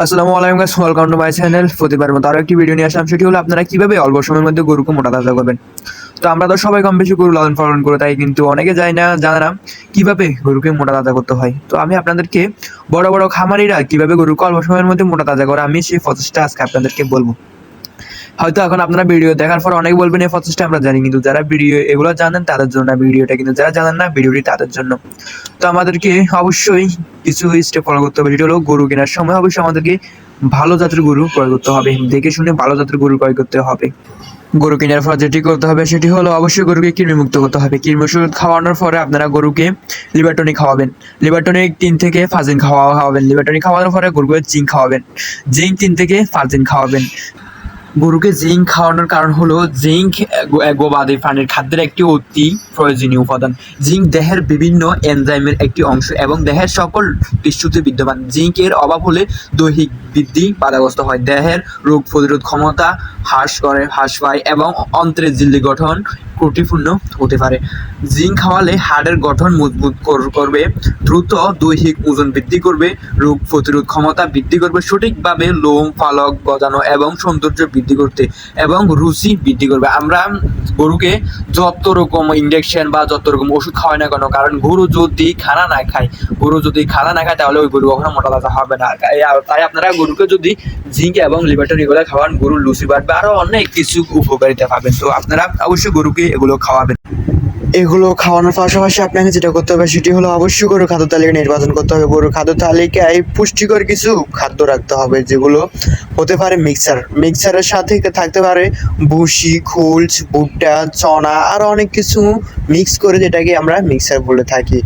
আসসালামু আলাইকুম guys welcome to my channel প্রতিবার মতো আরও একটি ভিডিও নিয়ে আসলাম। সেটি হলো আপনারা কীভাবে অল্প সময়ের মধ্যে গরুকে মোটা তাজা করবেন? তো আমরা তো সবাই কম বেশি গরু লালন পালন করে, তাই কিন্তু অনেকে যায় না জানে না কীভাবে গরুকে মোটা তাজা করতে হয়। তো আমি আপনাদেরকে বড় বড় খামারিরা কীভাবে গরুকে অল্প সময়ের মধ্যে মোটা তাজা করে, আমি সেই প্রচেষ্টা আজকে আপনাদেরকে বলব। হয়তো এখন আপনারা ভিডিও দেখার পর অনেক বলবেন এই প্রচেষ্টা আমরা জানি কিন্তু যারা ভিডিও এগুলো জানেন তাদের জন্য ভিডিওটা কিন্তু যারা জানেন না ভিডিওটি তাদের জন্য। তো আমাদেরকে অবশ্যই কিছু স্টেপ ফলো করতে হবে। যেটা হলো গরু কেনার সময় অবশ্যই আমাদেরকে ভালো জাতের গরু ক্রয় করতে হবে। দেখে শুনে ভালো জাতের গরু ক্রয় করতে হবে। গরু কেনার পর যেটি করতে হবে, সেটি হলো অবশ্যই গরুকে কৃমিমুক্ত করতে হবে। কৃমি ওষুধ খাওয়ানোর পরে আপনারা গরুকে লিভারটনিক খাওয়াবেন। লিভারটনিক তিন থেকে দিন খাওয়া খাওয়াবেন। লিভারটনিক খাওয়ানোর পরে গরুকে জিঙ্ক খাওয়াবেন। জিঙ্ক তিন থেকে দিন খাওয়াবেন। গরুকে জিঙ্ক খাওয়ানোর কারণ হলো জিঙ্ক গবাদি প্রাণীর খাদ্যের একটি অতি প্রয়োজনীয় উপাদান। জিঙ্ক দেহের বিভিন্ন এনজাইমের একটি অংশ এবং দেহের সকল টিস্যুতে বিদ্যমান। জিঙ্কের অভাব হলে দৈহিক বৃদ্ধি বাধাগ্রস্ত হয়। দেহের রোগ প্রতিরোধ ক্ষমতা হ্রাস করে, হ্রাস পায় এবং অন্ত্রের ঝিল্লি গঠন ত্রুটিপূর্ণ হতে পারে। জিঙ্ক খাওয়ালে হাড়ের গঠন মজবুত করবে, দ্রুত দৈহিক ওজন বৃদ্ধি করবে, রোগ প্রতিরোধ ক্ষমতা বৃদ্ধি করবে, সঠিকভাবে লোম, পালক গজানো এবং সৌন্দর্য বৃদ্ধি করতে এবং রুচি বৃদ্ধি করবে। আমরা গরুকে যত রকম ইঞ্জেকশন বা যত রকম ওষুধ খাওয়ায় না কেন, কারণ গরু যদি খানা না খায়, গরু যদি খানা না খায়, তাহলে ওই গরু কখনো মোটা তাজা হবে না। তাই- আপনারা গরুকে যদি জিঙ্ক এবং লিভারটন এগুলো খাওয়ান, গরুর লুচি বাড়বে আরও অনেক কিছু উপকারিতা পাবেন। তো আপনারা অবশ্যই গরুকে এগুলো খাওয়াবেন। এগুলো খাওয়ানোর পাশাপাশি আপনাকে যেটা করতে হবে, সেটি হলো অবশ্যই গরুর খাদ্য তালিকা নির্বাচন করতে হবে। গরুর খাদ্য তালিকায় পুষ্টিকর কিছু খাদ্য রাখতে হবে, যেগুলো হতে পারে মিক্সার মিক্সারের সাথে থাকতে পারে ভুসি খোলস ভুট্টা, চনা আর অনেক কিছু মিক্স করে যেটাকে আমরা মিক্সার বলে থাকি।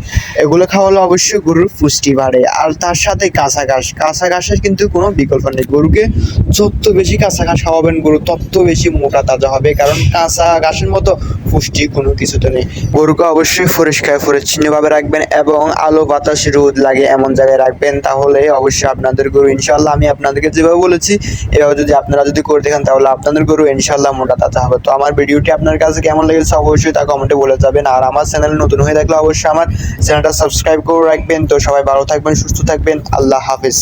এগুলো খাওয়ালে অবশ্যই গরুর পুষ্টি বাড়ে। আর তার সাথে কাঁচা ঘাস কাঁচা ঘাসের কিন্তু কোনো বিকল্প নেই। গরুকে যত বেশি কাঁচা ঘাস খাওয়াবেন গরু, তত বেশি মোটা তাজা হবে। কারণ কাঁচা ঘাসের মতো পুষ্টি কোনো কিছুতে নেই। গরুকে অবশ্যই পরিষ্কার, পরিচ্ছন্নভাবে রাখবেন এবং আলো, বাতাস, রোদ লাগে এমন জায়গায় রাখবেন। তাহলে অবশ্যই আপনাদের গরু ইনশাল্লাহ আমি আপনাদেরকে যেভাবে বলেছি এভাবে যদি আপনারা যদি করে দেখেন তাহলে আপনাদের গরু ইনশাল্লাহ মোটা তাতে হবে। তো আমার ভিডিওটি আপনার কাছে কেমন লেগেছে অবশ্যই তা কমেন্টে বলে যাবেন। আর আমার চ্যানেল নতুন হয়ে থাকলে অবশ্যই আমার চ্যানেলটা সাবস্ক্রাইব করে রাখবেন। তো সবাই ভালো থাকবেন, সুস্থ থাকবেন। আল্লাহ হাফিজ।